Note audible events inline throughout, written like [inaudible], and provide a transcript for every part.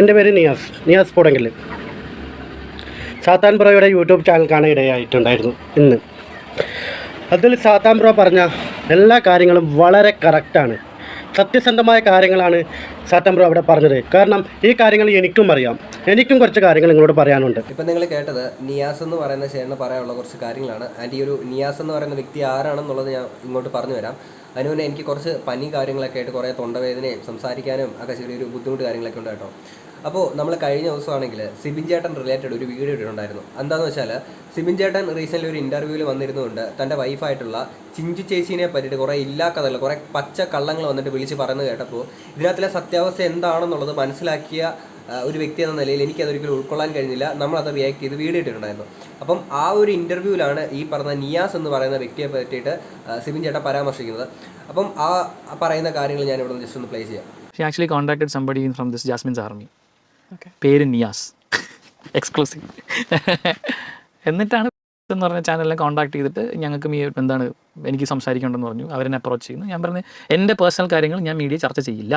എന്റെ പേര് നിയാസ് നിയാസ് പോടെങ്കിൽ സാത്താൻപുറയുടെ യൂട്യൂബ് ചാനൽ കാണാൻ ഇടയായിട്ടുണ്ടായിരുന്നു ഇന്ന്. അതിൽ സാത്താൻപുറ പറഞ്ഞ എല്ലാ കാര്യങ്ങളും വളരെ കറക്റ്റാണ് സത്യസന്ധമായ കാര്യങ്ങളാണ് സാത്താൻപുറ അവിടെ പറഞ്ഞത്. കാരണം ഈ കാര്യങ്ങൾ എനിക്കും അറിയാം. എനിക്കും കുറച്ച് കാര്യങ്ങൾ നിങ്ങളോട് പറയാനുണ്ട്. ഇപ്പം നിങ്ങൾ കേട്ടത് നിയാസ് എന്ന് പറയുന്ന ചേട്ടന് പറയാനുള്ള കുറച്ച് കാര്യങ്ങളാണ്. ആൻഡ് ഈ ഒരു നിയാസ് എന്ന് പറയുന്ന വ്യക്തി ആരാണെന്നുള്ളത് ഞാൻ ഇങ്ങോട്ട് പറഞ്ഞു തരാം. അതിന് മുന്നേ എനിക്ക് കുറച്ച് പനി കാര്യങ്ങളൊക്കെ ആയിട്ട് കുറേ തൊണ്ടവേദനയും സംസാരിക്കാനും ഒക്കെ ചെറിയൊരു ബുദ്ധിമുട്ട് കാര്യങ്ങളൊക്കെ ഉണ്ട് കേട്ടോ അപ്പോൾ നമ്മൾ കഴിഞ്ഞ ദിവസമാണെങ്കിൽ സിബിൻ ചേട്ടൻ റിലേറ്റഡ് ഒരു വീഡിയോ ഇട്ടിട്ടുണ്ടായിരുന്നു. എന്താണെന്ന് വെച്ചാൽ സിബിൻ ചേട്ടൻ റീസെന്റ്ലി ഒരു ഇന്റർവ്യൂവിൽ വന്നിരുന്നുകൊണ്ട് തന്റെ വൈഫായിട്ടുള്ള ചിഞ്ചു ചേച്ചീനെ പറ്റിയിട്ട് കുറേ ഇല്ലാ കഥകൾ കുറേ പച്ച കള്ളങ്ങൾ വന്നിട്ട് വിളിച്ച് പറയുന്നത് കേട്ടപ്പോൾ ഇതിനകത്തിലെ സത്യാവസ്ഥ എന്താണെന്നുള്ളത് മനസ്സിലാക്കിയ ഒരു വ്യക്തി എന്ന നിലയിൽ എനിക്ക് അതൊരിക്കലും ഉൾക്കൊള്ളാൻ കഴിഞ്ഞില്ല. നമ്മൾ അത് റിയാക്ട് ചെയ്ത് വീഡിയോ ഇട്ടിട്ടുണ്ടായിരുന്നു. അപ്പം ആ ഒരു ഇന്റർവ്യൂവിലാണ് ഈ പറഞ്ഞ നിയാസ് എന്ന് പറയുന്ന വ്യക്തിയെ പറ്റിയിട്ട് സിബിൻ ചേട്ടൻ പരാമർശിക്കുന്നത്. അപ്പം ആ പറയുന്ന കാര്യങ്ങൾ ഞാൻ ഇവിടെ ജസ്റ്റ് ഒന്ന് പ്ലേ ചെയ്യാം. Actually contacted somebody from this Jasmine's army പേര് നിയാസ്. എക്സ്ക്ലൂസീവ് എന്നിട്ടാണ് എന്ന് പറഞ്ഞ ചാനലിനെ കോൺടാക്ട് ചെയ്തിട്ട് ഞങ്ങൾക്ക് ഈ എന്താണ് എനിക്ക് സംസാരിക്കേണ്ടെന്ന് പറഞ്ഞു. അവരെന്നെ അപ്രോച്ച് ചെയ്യുന്നു. ഞാൻ പറഞ്ഞു എന്റെ പേഴ്സണൽ കാര്യങ്ങൾ ഞാൻ മീഡിയ ചർച്ച ചെയ്യില്ല.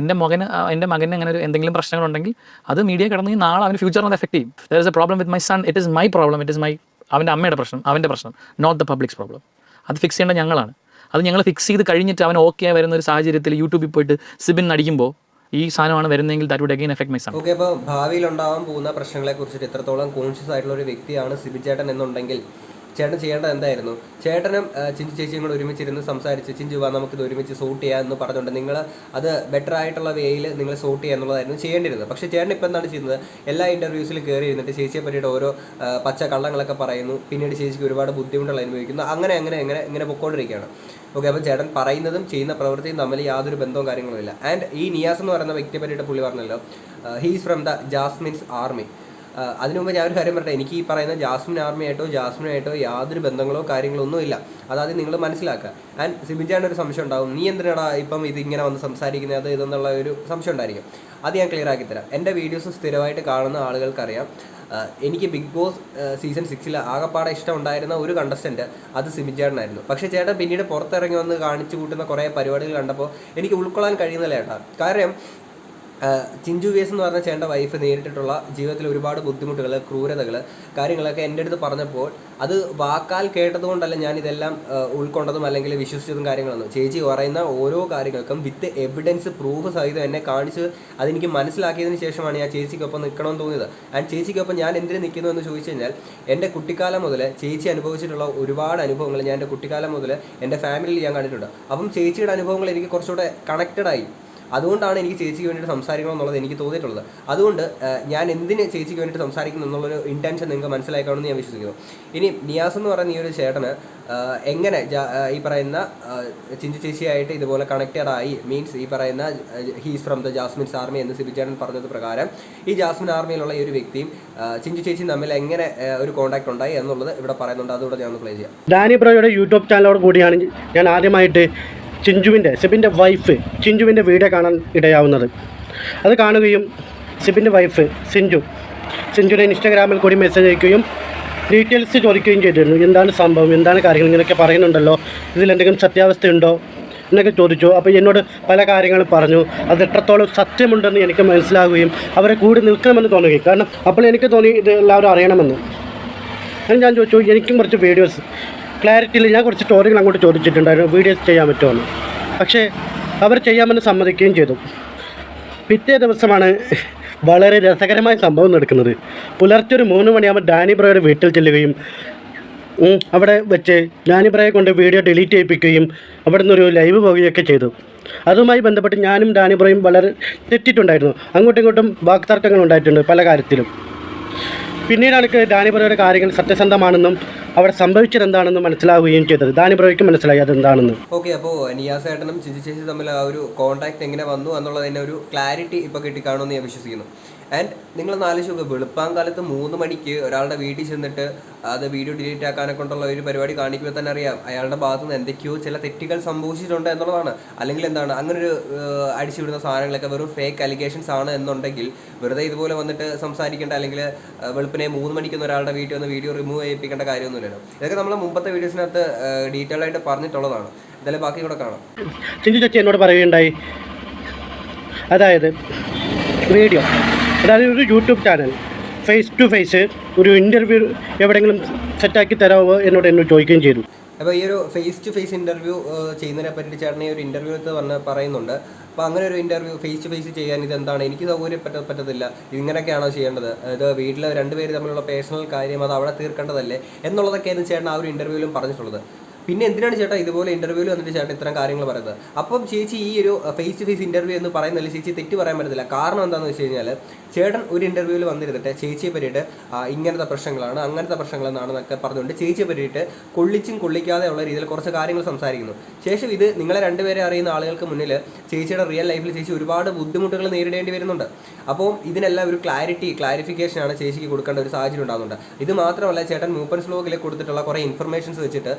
എന്റെ മകന് എന്റെ മകന് അങ്ങനെ ഒരു എന്തെങ്കിലും പ്രശ്നങ്ങളുണ്ടെങ്കിൽ അത് മീഡിയ കിടന്ന് നാളെ അവന് ഫ്യൂച്ചറിന് എഫക്ട് ചെയ്യും. There is a problem with my son it is my problem it is my അവന്റെ അമ്മയുടെ പ്രശ്നം അവന്റെ പ്രശ്നം. നോട്ട് ദ പബ്ലിക്സ് പ്രോബ്ലം അത് ഫിക്സ് ചെയ്യേണ്ട ഞങ്ങളാണ്. അത് ഞങ്ങൾ ഫിക്സ് ചെയ്ത് കഴിഞ്ഞിട്ട് അവൻ ഓക്കെ വരുന്ന ഒരു സാഹചര്യത്തിൽ യൂട്യൂബിൽ പോയിട്ട് സിബിൻ അടിക്കുമ്പോൾ ഈ സാധനമാണ് വരുന്നതെങ്കിൽ that would again effect my son okay അപ്പോൾ ഭാവിയിൽ ഉണ്ടാവാൻ പോകുന്ന പ്രശ്നങ്ങളെ കുറിച്ചിട്ട് എത്രത്തോളം കോൺഷ്യസ് ആയിട്ടുള്ള ഒരു വ്യക്തിയാണ് സിബി ചേട്ടൻ എന്നുണ്ടെങ്കിൽ ചേട്ടൻ ചെയ്യേണ്ടത് എന്തായിരുന്നു? ചേട്ടനും ചിഞ്ചു ചേച്ചിയും കൂടെ ഒരുമിച്ചിരുന്ന് സംസാരിച്ച് ചിഞ്ചു വാ നമുക്കിത് ഒരുമിച്ച് സോട്ട് ചെയ്യാം എന്ന് പറഞ്ഞുകൊണ്ട് നിങ്ങൾ അത് ബെറ്റർ ആയിട്ടുള്ള വേയിൽ നിങ്ങൾ സോട്ട് ചെയ്യുക എന്നുള്ളതായിരുന്നു ചെയ്യേണ്ടിരുന്നത്. പക്ഷേ ചേട്ടൻ ഇപ്പോൾ എന്താണ് ചെയ്യുന്നത്? എല്ലാ ഇന്റർവ്യൂസിലും കയറി ഇരുന്നിട്ട് ചേച്ചിയെ പറ്റിയിട്ട് ഓരോ പച്ച കള്ളങ്ങളൊക്കെ പറയുന്നു. പിന്നീട് ചേച്ചിക്ക് ഒരുപാട് ബുദ്ധിമുട്ടുകൾ അനുഭവിക്കുന്നു. അങ്ങനെ അങ്ങനെ അങ്ങനെ ഇങ്ങനെ പൊക്കോണ്ടിരിക്കുകയാണ്. ഓക്കെ അപ്പം ചേട്ടൻ പറയുന്നതും ചെയ്യുന്ന പ്രവൃത്തിയും തമ്മിൽ യാതൊരു ബന്ധവും കാര്യങ്ങളും ഇല്ല. ആൻഡ് ഈ നിയാസ് എന്ന് പറയുന്ന വ്യക്തിയെ പറ്റിയിട്ട് പുള്ളി പറഞ്ഞല്ലോ. He's from the Jasmine's army അതിനു മുമ്പ് ഞാൻ ഒരു കാര്യം പറയട്ടെ എനിക്ക് ഈ പറയുന്ന ജാസ്മിൻ ആർമിയായിട്ടോ ജാസ്മിനായിട്ടോ യാതൊരു ബന്ധങ്ങളോ കാര്യങ്ങളോ ഒന്നുമില്ല. അതാദ്യം നിങ്ങൾ മനസ്സിലാക്കുക. ആൻഡ് സിബിജാണ് ഒരു സംശയം ഉണ്ടാവും. നീ എന്തിനാടാ ഇപ്പം ഇതിങ്ങനെ വന്ന് സംസാരിക്കുന്നത്? അത് ഇതെന്നുള്ള ഒരു സംശയം ഉണ്ടായിരിക്കും. അത് ഞാൻ ക്ലിയർ ആക്കി തരാം. എന്റെ വീഡിയോസ് സ്ഥിരമായിട്ട് കാണുന്ന ആളുകൾക്കറിയാം. എനിക്ക് ബിഗ് ബോസ് സീസൺ സിക്സിൽ ആകപ്പാടെ ഇഷ്ടം ഉണ്ടായിരുന്ന ഒരു കണ്ടസ്റ്റന്റ് അത് സിബിജേട്ടനായിരുന്നു പക്ഷേ ചേട്ടൻ പിന്നീട് പുറത്തിറങ്ങി വന്ന് കാണിച്ചു കൂട്ടുന്ന കുറേ പരിപാടികൾ കണ്ടപ്പോൾ എനിക്ക് ഉൾക്കൊള്ളാൻ കഴിയുന്നില്ല ചേട്ടാ. കാരണം ആഹ് വി എസ് എന്ന് പറഞ്ഞ ചേട്ടന്റെ വൈഫ് നേരിട്ടിട്ടുള്ള ജീവിതത്തിൽ ഒരുപാട് ബുദ്ധിമുട്ടുകൾ ക്രൂരതകൾ കാര്യങ്ങളൊക്കെ എന്റെ അടുത്ത് പറഞ്ഞപ്പോൾ അത് വാക്കാൽ കേട്ടതുകൊണ്ടല്ല ഞാൻ ഇതെല്ലാം ഉൾക്കൊണ്ടതും അല്ലെങ്കിൽ വിശ്വസിച്ചതും കാര്യങ്ങളൊന്നും. ചേച്ചി പറയുന്ന ഓരോ കാര്യങ്ങൾക്കും വിത്ത് എവിഡൻസ് പ്രൂഫ് സഹിതം എന്നെ കാണിച്ച് അതെനിക്ക് മനസ്സിലാക്കിയതിന് ശേഷമാണ് ഞാൻ ചേച്ചിക്കൊപ്പം നിൽക്കണമെന്ന് തോന്നിയത്. ആൻഡ് ചേച്ചിക്കൊപ്പം ഞാൻ എന്തിനു നിൽക്കുന്നു എന്ന് ചോദിച്ചു കഴിഞ്ഞാൽ എന്റെ കുട്ടിക്കാലം മുതൽ ചേച്ചി അനുഭവിച്ചിട്ടുള്ള ഒരുപാട് അനുഭവങ്ങൾ ഞാൻ എന്റെ കുട്ടിക്കാലം മുതൽ എന്റെ ഫാമിലിയിൽ ഞാൻ കണ്ടിട്ടുണ്ട്. അപ്പം ചേച്ചിയുടെ അനുഭവങ്ങൾ എനിക്ക് കുറച്ചുകൂടെ കണക്റ്റഡ് ആയി. അതുകൊണ്ടാണ് എനിക്ക് ചേച്ചിക്ക് വേണ്ടിയിട്ട് സംസാരിക്കണം എന്നുള്ളത് എനിക്ക് തോന്നിയിട്ടുള്ളത്. അതുകൊണ്ട് ഞാൻ എന്തിന് ചേച്ചിക്ക് വേണ്ടിയിട്ട് സംസാരിക്കുന്നു എന്നുള്ളൊരു ഇന്റൻഷൻ നിങ്ങൾക്ക് മനസ്സിലാക്കണമെന്ന് ഞാൻ വിശ്വസിക്കുന്നു. ഇനി നിയാസ് എന്ന് പറയുന്ന ഈ ഒരു ചേട്ടന് എങ്ങനെ ഈ പറയുന്ന ചിഞ്ചി ചേച്ചിയായിട്ട് ഇതുപോലെ കണക്റ്റഡ് ആയി മീൻസ് ഈ പറയുന്ന he's from the Jasmine's army എന്ന് സിബിചേട്ടൻ പറഞ്ഞത് പ്രകാരം ഈ ജാസ്മിൻ ആർമിയിലുള്ള ഈ ഒരു വ്യക്തിയും ചിഞ്ചു ചേച്ചിയും തമ്മിൽ എങ്ങനെ ഒരു കോൺടാക്ട് ഉണ്ടായി എന്നുള്ളത് ഇവിടെ പറയുന്നുണ്ട്. അതുകൂടെ ഞാൻ ഒന്ന് പ്ലേ ചെയ്യാം. ഡാനി ബ്രോയുടെ യൂട്യൂബ് ചാനലോട് കൂടിയാണ് ഞാൻ ആദ്യമായിട്ട് ചിഞ്ചുവിന്റെ സിബിന്റെ വൈഫ് ചിഞ്ചുവിന്റെ വീഡിയോ കാണാൻ ഇടയാവുന്നത്. അത് കാണുകയും സിബിന്റെ വൈഫ് സിഞ്ചു സിഞ്ചുവിനെ ഇൻസ്റ്റാഗ്രാമിൽ കൂടി മെസ്സേജ് അയക്കുകയും ഡീറ്റെയിൽസ് ചോദിക്കുകയും ചെയ്തിരുന്നു. എന്താണ് സംഭവം? എന്താണ് കാര്യങ്ങൾ? ഇങ്ങനെയൊക്കെ പറയുന്നുണ്ടല്ലോ. ഇതിലെന്തെങ്കിലും സത്യാവസ്ഥയുണ്ടോ? എന്നൊക്കെ ചോദിച്ചു. അപ്പോൾ എന്നോട് പല കാര്യങ്ങളും പറഞ്ഞു. അത് എത്രത്തോളം സത്യമുണ്ടെന്ന് എനിക്ക് മനസ്സിലാവുകയും അവരെ കൂടി നിൽക്കണമെന്ന് തോന്നുകയും. കാരണം അപ്പോൾ എനിക്ക് തോന്നി ഇത് എല്ലാവരും അറിയണമെന്ന്. ഞാൻ ചോദിച്ചു എനിക്കും കുറച്ച് വീഡിയോസ് ക്ലാരിറ്റിയിൽ ഞാൻ കുറച്ച് സ്റ്റോറികൾ അങ്ങോട്ട് ചോദിച്ചിട്ടുണ്ടായിരുന്നു. വീഡിയോസ് ചെയ്യാൻ പറ്റുമെന്ന് പക്ഷേ അവർ ചെയ്യാമെന്ന് സമ്മതിക്കുകയും ചെയ്തു. പിറ്റേ ദിവസമാണ് വളരെ രസകരമായ സംഭവം നടക്കുന്നത്. പുലർച്ചെ ഒരു മൂന്ന് മണിയാകുമ്പോൾ ഡാനി ബ്രോയുടെ വീട്ടിൽ ചെല്ലുകയും അവിടെ വെച്ച് ഡാനി ബ്രോയെ കൊണ്ട് വീഡിയോ ഡിലീറ്റ് ചെയ്യിപ്പിക്കുകയും അവിടെ നിന്നൊരു ലൈവ് പോവുകയൊക്കെ ചെയ്തു. അതുമായി ബന്ധപ്പെട്ട് ഞാനും ഡാനി ബ്രോയും വളരെ തെറ്റിട്ടുണ്ടായിരുന്നു. അങ്ങോട്ടും ഇങ്ങോട്ടും വാക്തർക്കങ്ങൾ ഉണ്ടായിട്ടുണ്ട് പല കാര്യത്തിലും. പിന്നീടാണ് ഡാനിബ്രോയുടെ കാര്യങ്ങൾ സത്യസന്ധമാണെന്നും അവിടെ സംഭവിച്ചത് എന്താണെന്ന് മനസ്സിലാവുകയും ചെയ്തത്. ഡാനിബ്രോയ്ക്ക് മനസ്സിലായി അതെന്താണെന്ന്. ഓക്കെ അപ്പോൾ നിയാസ് ഏട്ടനും ചിജി ചേച്ചി തമ്മിൽ ആ ഒരു കോൺടാക്ട് എങ്ങനെ വന്നു എന്നുള്ളതിന്റെ ഒരു ക്ലാരിറ്റി ഇപ്പോൾ കിട്ടിക്കാണുമെന്ന് ഞാൻ വിശ്വസിക്കുന്നു. ആൻഡ് നിങ്ങൾ ആലോചിച്ച് നോക്കുക വെളുപ്പാങ്കാലത്ത് മൂന്ന് മണിക്ക് ഒരാളുടെ വീട്ടിൽ ചെന്നിട്ട് അത് വീഡിയോ ഡിലീറ്റ് ആക്കാനെ കൊണ്ടുള്ള ഒരു പരിപാടി കാണിക്കുമ്പോൾ തന്നെ അറിയാം അയാളുടെ ഭാഗത്ത് നിന്ന് എന്തൊക്കെയോ ചില തെറ്റുകൾ സംഭവിച്ചിട്ടുണ്ട് എന്നുള്ളതാണ്. അല്ലെങ്കിൽ എന്താണ് അങ്ങനെ ഒരു അടിച്ചുവിടുന്ന സാധനങ്ങളൊക്കെ വെറും ഫേക്ക് അലിഗേഷൻസ് ആണ് എന്നുണ്ടെങ്കിൽ വെറുതെ ഇതുപോലെ വന്നിട്ട് സംസാരിക്കേണ്ട അല്ലെങ്കിൽ വെളുപ്പിനെ മൂന്ന് മണിക്കൊന്നും ഒരാളുടെ വീട്ടിൽ ഒന്ന് വീഡിയോ റിമൂവ് ചെയ്യിപ്പിക്കേണ്ട കാര്യമൊന്നുമില്ലല്ലോ. ഇതൊക്കെ നമ്മൾ മുമ്പത്തെ വീഡിയോസിനകത്ത് ഡീറ്റെയിൽ ആയിട്ട് പറഞ്ഞിട്ടുള്ളതാണ്. എന്തായാലും ബാക്കി കൂടെ കാണാം. ചിഞ്ചു ചേച്ചി എന്നോട് പറയുകയുണ്ടായി. അതായത് വീഡിയോ അതായത് ഒരു YouTube channel face to face ഒരു ഇന്റർവ്യൂ എവിടെയെങ്കിലും സെറ്റാക്കി തരാമോ എന്നോട് എന്നോട് ചോദിക്കുകയും ചെയ്തു. അപ്പോൾ ഈ ഒരു ഫേസ് ടു ഫേസ് ഇന്റർവ്യൂ ചെയ്യുന്നതിനെ പറ്റി ചേട്ടൻ ഈ ഒരു ഇന്റർവ്യൂ പറഞ്ഞ് പറയുന്നുണ്ട്. അപ്പോൾ അങ്ങനെ ഒരു ഇന്റർവ്യൂ ഫേസ് ടു ഫേസ് ചെയ്യാൻ ഇത് എന്താണ് എനിക്ക് സൗകര്യം പറ്റ പറ്റത്തില്ല. ഇങ്ങനെയൊക്കെയാണോ ചെയ്യേണ്ടത്? ഇത് വീട്ടിൽ രണ്ടുപേര് തമ്മിലുള്ള പേഴ്സണൽ കാര്യം അത് അവിടെ തീർക്കേണ്ടതല്ലേ? എന്നുള്ളതൊക്കെയാണ് ചേട്ടൻ ആ ഒരു ഇന്റർവ്യൂവിലും പറഞ്ഞിട്ടുള്ളത്. പിന്നെ എന്തിനാണ് ചേട്ടാ ഇതുപോലെ ഇന്റർവ്യൂവിൽ വന്നിട്ട് ചേട്ടൻ ഇത്തരം കാര്യങ്ങൾ പറയുന്നത്? അപ്പം ചേച്ചി ഈ ഒരു ഫേസ് ടു ഫേസ് ഇന്റർവ്യൂ എന്ന് പറയുന്നതിൽ ചേച്ചി തെറ്റ് പറയാൻ പറ്റത്തില്ല. കാരണം എന്താണെന്ന് വെച്ച് കഴിഞ്ഞാൽ ചേട്ടൻ ഒരു ഇന്റർവ്യൂവിൽ വന്നിരുന്നിട്ട് ചേച്ചിയെ പറ്റിയിട്ട് ഇങ്ങനത്തെ പ്രശ്നങ്ങളാണ് അങ്ങനത്തെ പ്രശ്നങ്ങളെന്നാണെന്നൊക്കെ പറഞ്ഞുകൊണ്ട് ചേച്ചിയെ പറ്റിയിട്ട് കൊള്ളിച്ചും കൊള്ളിക്കാതെ ഉള്ള രീതിയിൽ കുറച്ച് കാര്യങ്ങൾ സംസാരിക്കുന്നു. ശേഷം ഇത് നിങ്ങളെ രണ്ടുപേരെ അറിയുന്ന ആളുകൾക്ക് മുന്നിൽ ചേച്ചിയുടെ റിയൽ ലൈഫിൽ ചേച്ചി ഒരുപാട് ബുദ്ധിമുട്ടുകൾ നേരിടേണ്ടി വരുന്നുണ്ട്. അപ്പോൾ ഇതിനെല്ലാം ഒരു ക്ലാരിറ്റി ക്ലാരിഫിക്കേഷൻ ആണ് ചേച്ചിക്ക് കൊടുക്കേണ്ട ഒരു സാഹചര്യം ഉണ്ടാകുന്നുണ്ട്. ഇത് മാത്രമല്ല ചേട്ടൻ മൂപ്പൻസ് വ്ലോഗിൽ കൊടുത്തിട്ടുള്ള കുറേ ഇൻഫർമേഷൻസ് വെച്ചിട്ട്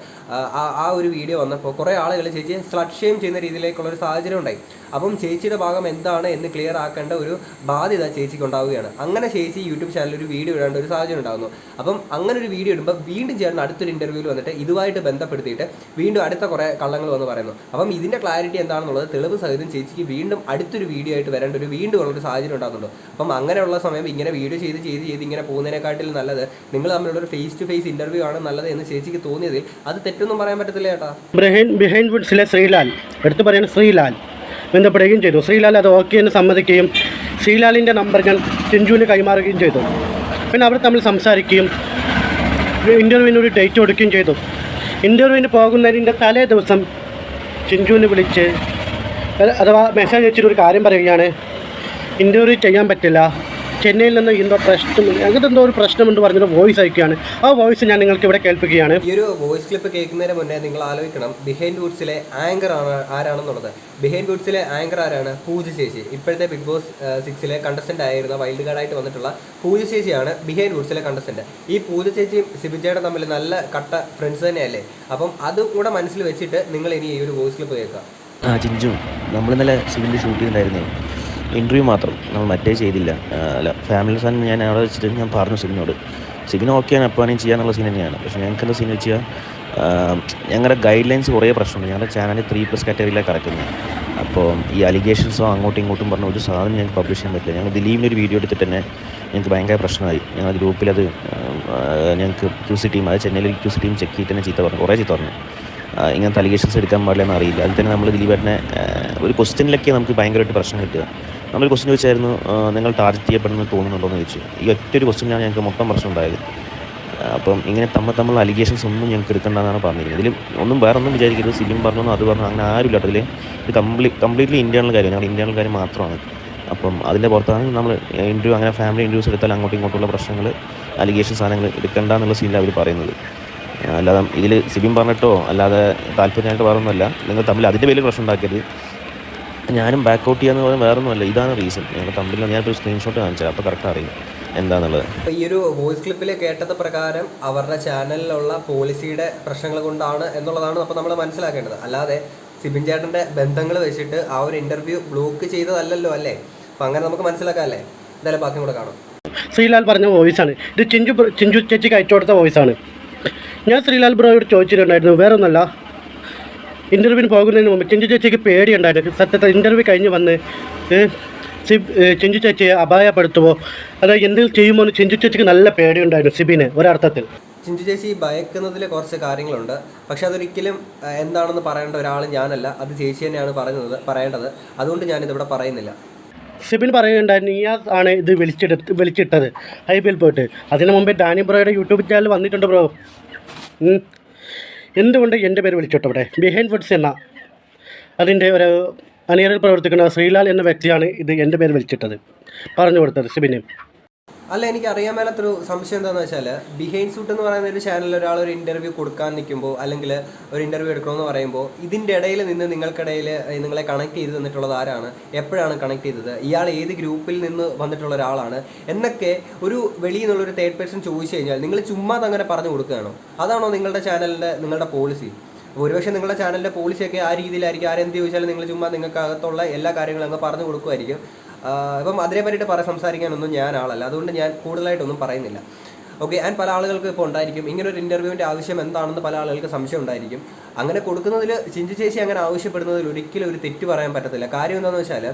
ആ, ഒരു വീഡിയോ വന്നപ്പോൾ കുറേ ആളുകൾ ചേച്ചിയെ സ്ലഡ് ചെയ്യുന്ന രീതിയിലേക്കുള്ള ഒരു സാഹചര്യം ഉണ്ടായി. അപ്പം ചേച്ചിയുടെ ഭാഗം എന്താണ് എന്ന് ക്ലിയർ ആക്കേണ്ട ഒരു ബാധ്യത ചേച്ചിക്ക് ഉണ്ടാവുകയാണ് അങ്ങനെ ചേച്ചി യൂട്യൂബ് ചാനലിൽ ഒരു വീഡിയോ ഇടേണ്ട ഒരു സാഹചര്യം ഉണ്ടാകുന്നു അപ്പം അങ്ങനെ ഒരു വീഡിയോ ഇടുമ്പോൾ വീണ്ടും ചേട്ടൻ അടുത്തൊരു ഇന്റർവ്യൂവിൽ വന്നിട്ട് ഇതുമായിട്ട് ബന്ധപ്പെടുത്തിയിട്ട് വീണ്ടും അടുത്ത കുറേ കള്ളങ്ങൾ വന്ന് പറയുന്നു. അപ്പം ഇതിന്റെ ക്ലാരിറ്റി എന്താണെന്നുള്ളത് തെളിവ് സഹിതം ചേച്ചിക്ക് വീണ്ടും അടുത്തൊരു വീഡിയോ ആയിട്ട് വരേണ്ട ഒരു വീണ്ടും ഉള്ള ഒരു സാഹചര്യം ഉണ്ടാകുന്നുണ്ട്. അപ്പം അങ്ങനെയുള്ള സമയം ഇങ്ങനെ വീഡിയോ ചെയ്ത് ചെയ്ത് ചെയ്ത് ഇങ്ങനെ പോകുന്നതിനെക്കാട്ടിൽ നല്ലത് നിങ്ങൾ തമ്മിലുള്ള ഒരു ഫേസ് ടു ഫേസ് ഇന്റർവ്യൂ ആണ് നല്ലത് എന്ന് ചേച്ചിക്ക് തോന്നിയതിൽ അത് തെറ്റൊന്നും പറയാൻ പറ്റത്തില്ല ചേട്ടാ. ബിഹൈൻഡ് വുഡ്സിലെ ശ്രീലാൽ. എടുത്തു പറയുന്നത് ശ്രീലാൽ. ബന്ധപ്പെടുകയും ചെയ്തു. ശ്രീലാൽ അത് ഓക്കെ എന്ന് സമ്മതിക്കുകയും ശ്രീലാലിന്റെ നമ്പർ ഞാൻ ചിഞ്ചുവിന് കൈമാറുകയും ചെയ്തു. പിന്നെ അവർ തമ്മിൽ സംസാരിക്കുകയും ഇന്റർവ്യൂവിന് ഒരു ഡേറ്റ് കൊടുക്കുകയും ചെയ്തു. ഇന്റർവ്യൂവിന് പോകുന്നതിന്റെ തലേ ദിവസം ചിഞ്ചുവിനെ വിളിച്ച് അഥവാ മെസ്സേജ് അയച്ചിട്ട് ഒരു കാര്യം പറയുകയാണ് ഇന്റർവ്യൂ ചെയ്യാൻ പറ്റില്ല. ചെന്നൈയിൽ നിന്ന് എന്തോ പ്രശ്നം അങ്ങനത്തെ എന്തോ ഒരു പ്രശ്നമുണ്ട് പറഞ്ഞിട്ട് വോയിസ് അയക്കുകയാണ്. ആ വോയിസ് ഞാൻ നിങ്ങൾക്ക് ഇവിടെ കേൾപ്പിക്കുകയാണ്. ഈ ഒരു വോയിസ് ക്ലിപ്പ് കേൾക്കുന്നതിന് മുന്നേ നിങ്ങൾ ആലോചിക്കണം. ബിഹൈൻഡ് വുഡ്സിലെ ആങ്കർ ആണ് ആരാണെന്നുള്ളത്? ബിഹൈൻഡ് വുഡ്സിലെ ആങ്കർ ആരാണ്? പൂജ ചേച്ചി ഇപ്പോഴത്തെ ബിഗ് ബോസ് സിക്സിലെ കണ്ടസ്റ്റന്റ് ആയിരുന്ന വൈൽഡ് കാർഡായിട്ട് വന്നിട്ടുള്ള പൂജ ചേച്ചിയാണ് ബിഹൈൻഡ് വുഡ്സിലെ കണ്ടസ്റ്റന്റ് ഈ പൂജ ചേച്ചിയും സിബിജയുടെ തമ്മിൽ നല്ല കട്ട ഫ്രണ്ട്സ് തന്നെയല്ലേ? അപ്പം അതും കൂടെ മനസ്സിൽ വെച്ചിട്ട് നിങ്ങൾ ഇനി ഈ ഒരു വോയിസ് ക്ലിപ്പ് കേൾക്കുക. ആ ചിഞ്ചു. നമ്മൾ ഇന്നലെ സിബിന്റെ ഷൂട്ട് ചെയ്തിട്ടുണ്ടായിരുന്നേ ഇന്റർവ്യൂ മാത്രം. നമ്മൾ മറ്റേ ചെയ്തില്ല. അല്ല ഫാമിലി ഫാൻ ഞാൻ അവിടെ വെച്ചിട്ട് ഞാൻ പറഞ്ഞു സിബിനോട് സിബിന് ഓക്കെയാണ് എപ്പോഴാണെങ്കിൽ ചെയ്യാനുള്ള സീൻ തന്നെയാണ്. പക്ഷേ ഞങ്ങൾക്ക് എന്താ സീൻ വെച്ചാൽ ഞങ്ങളുടെ ഗൈഡ് ലൈൻസ് കുറേ പ്രശ്നമുണ്ട്. ഞങ്ങളുടെ ചാനൽ ത്രീ പ്ലസ് കാറ്റഗറിയിലാണ് കിടക്കുന്നത് അപ്പോൾ ഈ അലിഗേഷൻസോ അങ്ങോട്ടും ഇങ്ങോട്ടും പറഞ്ഞ ഒരു സാധനം ഞങ്ങൾക്ക് പബ്ലിഷ് ചെയ്യാൻ പറ്റില്ല. ഞങ്ങൾ ദിലീപിന്റെ ഒരു വീഡിയോ എടുത്തിട്ട് തന്നെ ഞങ്ങൾക്ക് ഭയങ്കര പ്രശ്നമായി. ഞങ്ങൾ ഗ്രൂപ്പിൽ അത് ഞങ്ങൾക്ക് ക്യൂസി ടീം അത് ചെന്നൈയിൽ ക്യൂ സി ടീം ചെക്ക് ചെയ്തിട്ട് തന്നെ ചീത്ത പറഞ്ഞു. കുറേ ചീത്ത പറഞ്ഞു. ഇങ്ങനത്തെ അലിഗേഷൻസ് എടുക്കാൻ പാടില്ലെന്ന് അറിയില്ല. അതിൽ തന്നെ നമ്മൾ ദിലീപേട്ടനെ ഒരു ക്വസ്റ്റ്യനിലൊക്കെ നമുക്ക് ഭയങ്കരമായിട്ട് പ്രശ്നം കിട്ടുക. നമ്മളൊരു ക്വസ്റ്റ്യൻ ചോദിച്ചായിരുന്നു നിങ്ങൾ ടാർഗറ്റ് ചെയ്യപ്പെടുന്നു തോന്നുന്നുണ്ടോ? എന്ന് ചോദിച്ചു. ഈ ഒറ്റൊരു ക്വസ്റ്റ്യനാണ് ഞങ്ങൾക്ക് മൊത്തം പ്രശ്നം ഉണ്ടായത്. അപ്പം ഇങ്ങനെ തമ്മിൽ തമ്മിലുള്ള അലിഗേഷൻസ് ഒന്നും ഞങ്ങൾക്ക് എടുക്കേണ്ടതെന്നാണ് പറഞ്ഞിരിക്കുന്നത്. ഇതിൽ ഒന്നും വേറെ ഒന്നും വിചാരിക്കരുത്. സിലിം പറഞ്ഞു അത് പറഞ്ഞു അങ്ങനെ ആരും ഇല്ല അതിൽ ഇത് കംപ്ലീറ്റ് കംപ്ലീറ്റ്ലി ഇന്റേണൽ കാര്യം. ഞങ്ങളുടെ ഇന്റേണൽ കാര്യം മാത്രമാണ്. അപ്പം അതിന്റെ പുറത്താണ് നമ്മൾ ഇന്റർവ്യൂ അങ്ങനെ ഫാമിലി ഇന്റർവ്യൂസ് എടുത്താൽ അങ്ങോട്ടും ഇങ്ങോട്ടുള്ള പ്രശ്നങ്ങൾ അലിഗേഷൻ സാധനങ്ങൾ എടുക്കേണ്ട എന്നുള്ള സീനിൽ അവർ പറയുന്നത്. അല്ലാതെ ഇതിൽ സിബിം പറഞ്ഞിട്ടോ അല്ലാതെ താല്പര്യമായിട്ട് പറഞ്ഞൊന്നുമല്ല നിങ്ങൾ തമ്മിൽ അതിന്റെ പേരിൽ പ്രശ്നം ഉണ്ടാക്കരുത്. ഞാനും ബാക്ക് ഔട്ട് ചെയ്യാന്ന് പറയുന്നത് വേറൊന്നുമല്ല. ഇതാണ് റീസൺ ഞങ്ങൾ തമ്മിൽ ഞാനിപ്പോൾ സ്ക്രീൻഷോട്ട് കാണിച്ചത്. അപ്പോൾ കറക്റ്റ് അറിയും എന്താണെന്നുള്ളത് അപ്പൊ ഈ ഒരു വോയിസ് ക്ലിപ്പിൽ കേട്ടത് പ്രകാരം അവരുടെ ചാനലിലുള്ള പോളിസിയുടെ പ്രശ്നങ്ങൾ കൊണ്ടാണ് എന്നുള്ളതാണ് അപ്പോൾ നമ്മൾ മനസ്സിലാക്കേണ്ടത്. അല്ലാതെ സിബിൻ ചേട്ടന്റെ ബന്ധങ്ങൾ വെച്ചിട്ട് ആ ഒരു ഇന്റർവ്യൂ ബ്ലോക്ക് ചെയ്തതല്ലല്ലോ അല്ലേ? അപ്പൊ അങ്ങനെ നമുക്ക് മനസ്സിലാക്കാം അല്ലേ എന്തായാലും ബാക്കി കൂടെ കാണാം. ശ്രീലാൽ പറഞ്ഞ വോയിസ് ആണ്. ഇത് ചിഞ്ചു ചിഞ്ചു ചേച്ചിക്ക് അയച്ചു കൊടുത്ത വോയിസ് ആണ്. ഞാൻ ശ്രീലാൽ ബ്രോയോട് ചോദിച്ചിട്ടുണ്ടായിരുന്നു. വേറെ ഒന്നല്ല ഇന്റർവ്യൂവിന് പോകുന്നതിന് മുമ്പ് ചിഞ്ചു ചേച്ചിക്ക് പേടിയുണ്ടായിരുന്നു. സത്യത്തിൽ ഇന്റർവ്യൂ കഴിഞ്ഞ് വന്ന് സിബ് ചെഞ്ചു ചേച്ചിയെ അപായപ്പെടുത്തുമോ അതായത് എന്തെങ്കിലും ചെയ്യുമോ എന്ന് ചിഞ്ചു ചേച്ചിക്ക് നല്ല പേടിയുണ്ടായിരുന്നു സിബിന് ഒരർത്ഥത്തിൽ. ചിഞ്ചു ചേച്ചി ഭയക്കുന്നതിൽ കുറച്ച് കാര്യങ്ങളുണ്ട്. പക്ഷെ അതൊരിക്കലും എന്താണെന്ന് പറയേണ്ട ഒരാൾ ഞാനല്ല. അത് ചേച്ചി തന്നെയാണ് പറയുന്നത് പറയേണ്ടത്. അതുകൊണ്ട് ഞാനിതിവിടെ പറയുന്നില്ല. സിബിൻ പറയുന്നുണ്ടായിരുന്നു നിയാസ് ആണ് ഇത് വിളിച്ചെടുത്ത് വിളിച്ചിട്ടത്. ഐ പി എൽ പോയിട്ട്. അതിന് മുമ്പേ ഡാനി ബ്രോയുടെ യൂട്യൂബ് ചാനൽ വന്നിട്ടുണ്ട് ബ്രോ. എന്തുകൊണ്ട് എന്റെ പേര് വിളിച്ചോട്ടെ ഇവിടെ? ബിഹൈൻഡ് ഫുഡ്സ് എന്ന അതിന്റെ ഒരു അണിയറിൽ പ്രവർത്തിക്കുന്ന ശ്രീലാൽ എന്ന വ്യക്തിയാണ് ഇത് എന്റെ പേര് വിളിച്ചിട്ടത്. പറഞ്ഞു കൊടുത്തത് സിബിന്. അല്ല എനിക്ക് അറിയാൻ മേലാത്തൊരു സംശയം എന്താണെന്ന് വെച്ചാൽ ബിഹൈൻഡ് സൂട്ട് എന്ന് പറയുന്ന ഒരു ചാനലിൽ ഒരാൾ ഒരു ഇന്റർവ്യൂ കൊടുക്കാൻ നിൽക്കുമ്പോൾ അല്ലെങ്കിൽ ഒരു ഇന്റർവ്യൂ എടുക്കണമെന്ന് പറയുമ്പോൾ ഇതിന്റെ ഇടയിൽ നിന്ന് നിങ്ങൾക്കിടയിൽ നിങ്ങളെ കണക്ട് ചെയ്ത് തന്നിട്ടുള്ളത് ആരാണ്? എപ്പോഴാണ് കണക്ട് ചെയ്തത്? ഇയാൾ ഏത് ഗ്രൂപ്പിൽ നിന്ന് വന്നിട്ടുള്ള ഒരാളാണ്? എന്നൊക്കെ ഒരു വെളിയിൽ നിന്നുള്ള ഒരു തേർഡ് പേഴ്സൺ ചോദിച്ചു കഴിഞ്ഞാൽ നിങ്ങൾ ചുമ്മാ അങ്ങനെ പറഞ്ഞു കൊടുക്കുകയാണോ? അതാണോ നിങ്ങളുടെ ചാനലിന്റെ നിങ്ങളുടെ പോളിസി ഒരുപക്ഷെ നിങ്ങളുടെ ചാനലിന്റെ പോളിസിയൊക്കെ ആ രീതിയിലായിരിക്കും. ആരെന്ത് ചോദിച്ചാലും നിങ്ങൾ ചുമ്മാ നിങ്ങൾക്കകത്തുള്ള എല്ലാ കാര്യങ്ങളും അങ്ങ് പറഞ്ഞു കൊടുക്കുമായിരിക്കും. ഇപ്പം അതിനെ പറ്റിയിട്ട് പറ സംസാരിക്കാനൊന്നും ഞാൻ ആളല്ല. അതുകൊണ്ട് ഞാൻ കൂടുതലായിട്ടൊന്നും പറയുന്നില്ല. ഓക്കെ ആൻഡ് പല ആളുകൾക്ക് ഇപ്പോൾ ഉണ്ടായിരിക്കും. ഇങ്ങനെ ഒരു ഇന്റർവ്യൂവിന്റെ ആവശ്യം എന്താണെന്ന് പല ആളുകൾക്ക് സംശയം ഉണ്ടായിരിക്കും. അങ്ങനെ കൊടുക്കുന്നതിൽ ചിഞ്ചു ചേച്ചി അങ്ങനെ ആവശ്യപ്പെടുന്നതിൽ ഒരിക്കലും ഒരു തെറ്റ് പറയാൻ പറ്റത്തില്ല. കാര്യം എന്താണെന്ന് വെച്ചാൽ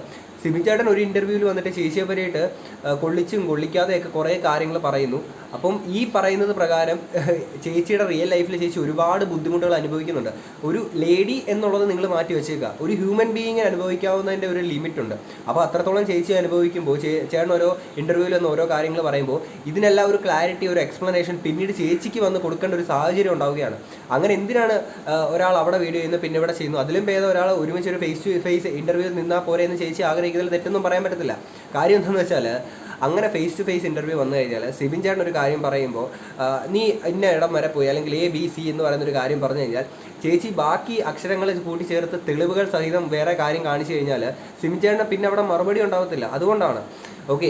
സിബിൻ ചേട്ടൻ ഒരു ഇന്റർവ്യൂവിൽ വന്നിട്ട് ആ, കൊള്ളിച്ചും കൊള്ളിക്കാതെയൊക്കെ കുറേ കാര്യങ്ങൾ പറയുന്നു. അപ്പം ഈ പറയുന്നത് പ്രകാരം [laughs] ചേച്ചിയുടെ റിയൽ ലൈഫിൽ ചേച്ചി ഒരുപാട് ബുദ്ധിമുട്ടുകൾ അനുഭവിക്കുന്നുണ്ട്. ഒരു ലേഡി എന്നുള്ളത് നിങ്ങൾ മാറ്റി വെച്ചേക്കുക. ഒരു ഹ്യൂമൻ ബീയിങ്ങിന് അനുഭവിക്കാവുന്നതിന്റെ ഒരു ലിമിറ്റ് ഉണ്ട്. അപ്പോൾ അത്രത്തോളം ചേച്ചി അനുഭവിക്കുമ്പോൾ ചേട്ടൻ ഓരോ ഇന്റർവ്യൂവിൽ വന്ന് ഓരോ കാര്യങ്ങൾ പറയുമ്പോൾ ഇതിനെല്ലാം ഒരു ക്ലാരിറ്റി ഒരു എക്സ്പ്ലനേഷൻ പിന്നീട് ചേച്ചിക്ക് വന്ന് കൊടുക്കേണ്ട ഒരു സാഹചര്യം ഉണ്ടാവുകയാണ്. അങ്ങനെ എന്തിനാണ് ഒരാൾ അവിടെ വീഡിയോ ചെയ്യുന്നത് പിന്നെ ഇവിടെ ചെയ്യുന്നു? അതിലും ഭേദം ഒരാൾ ഒരുമിച്ച് ഒരു ഫേസ് ടു ഫേസ് ഇന്റർവ്യൂവിൽ നിന്നാൽ പോരെ എന്ന് ചേച്ചി ആഗ്രഹിക്കുന്നതിൽ തെറ്റൊന്നും പറയാൻ പറ്റത്തില്ല. കാര്യം എന്താണെന്ന് വെച്ചാൽ അങ്ങനെ ഫേസ് ടു ഫേസ് ഇന്റർവ്യൂ വന്നു കഴിഞ്ഞാൽ സിബിൻ ചേട്ടൻ ഒരു കാര്യം പറയുമ്പോൾ നീ ഇന്ന ഇടം വരെ പോയി അല്ലെങ്കിൽ എ ബി സി എന്ന് പറയുന്ന ഒരു കാര്യം പറഞ്ഞു കഴിഞ്ഞാൽ ചേച്ചി ബാക്കി അക്ഷരങ്ങൾ കൂട്ടിച്ചേർത്ത് തെളിവുകൾ സഹിതം വേറെ കാര്യം കാണിച്ചു കഴിഞ്ഞാൽ സിബിൻ ചേട്ടന് പിന്നെ അവിടെ മറുപടി ഉണ്ടാവത്തില്ല. അതുകൊണ്ടാണ്. ഓക്കെ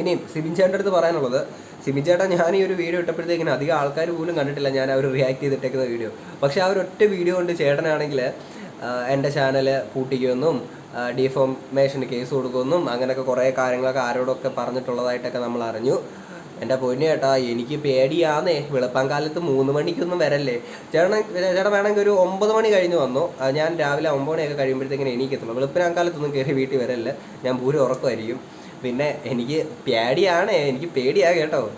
ഇനിയും സിബിൻ ചേട്ടന്റെ അടുത്ത് പറയാനുള്ളത് സിബിൻ ചേട്ടാ ഞാൻ ഈ ഒരു വീഡിയോ ഇട്ടപ്പോഴത്തേക്കിന് അധികം ആൾക്കാർ പോലും കണ്ടിട്ടില്ല ഞാൻ അവർ റിയാക്ട് ചെയ്തിട്ടേക്കുന്ന വീഡിയോ പക്ഷേ ആ ഒരു ഒറ്റ വീഡിയോ കൊണ്ട് ചേട്ടനാണെങ്കിൽ എന്റെ ചാനൽ പൂട്ടിക്കുമെന്നും ഡിഫോമേഷന് കേസ് കൊടുക്കുമെന്നും അങ്ങനെയൊക്കെ കുറേ കാര്യങ്ങളൊക്കെ ആരോടൊക്കെ പറഞ്ഞിട്ടുള്ളതായിട്ടൊക്കെ നമ്മൾ അറിഞ്ഞു. എന്റെ പൊന്നു ചേട്ടാ എനിക്ക് പേടിയാന്നേ. വെളുപ്പാങ്കാലത്ത് മൂന്ന് മണിക്കൊന്നും വരല്ലേ. ചേട്ടൻ ചേട്ടൻ വേണമെങ്കിൽ ഒരു ഒമ്പത് മണി കഴിഞ്ഞ് വന്നു. ഞാൻ രാവിലെ ഒമ്പത് മണിയൊക്കെ കഴിയുമ്പോഴത്തേക്കിന് എണീക്കത്തുള്ളൂ. വെളുപ്പിനാങ്കാലത്തൊന്നും കയറി വീട്ടിൽ വരല്ലേ. ഞാൻ പൂരം ഉറക്കമായിരിക്കും. പിന്നെ എനിക്ക് പേടിയാണേ. എനിക്ക് പേടിയാ കേട്ടോ.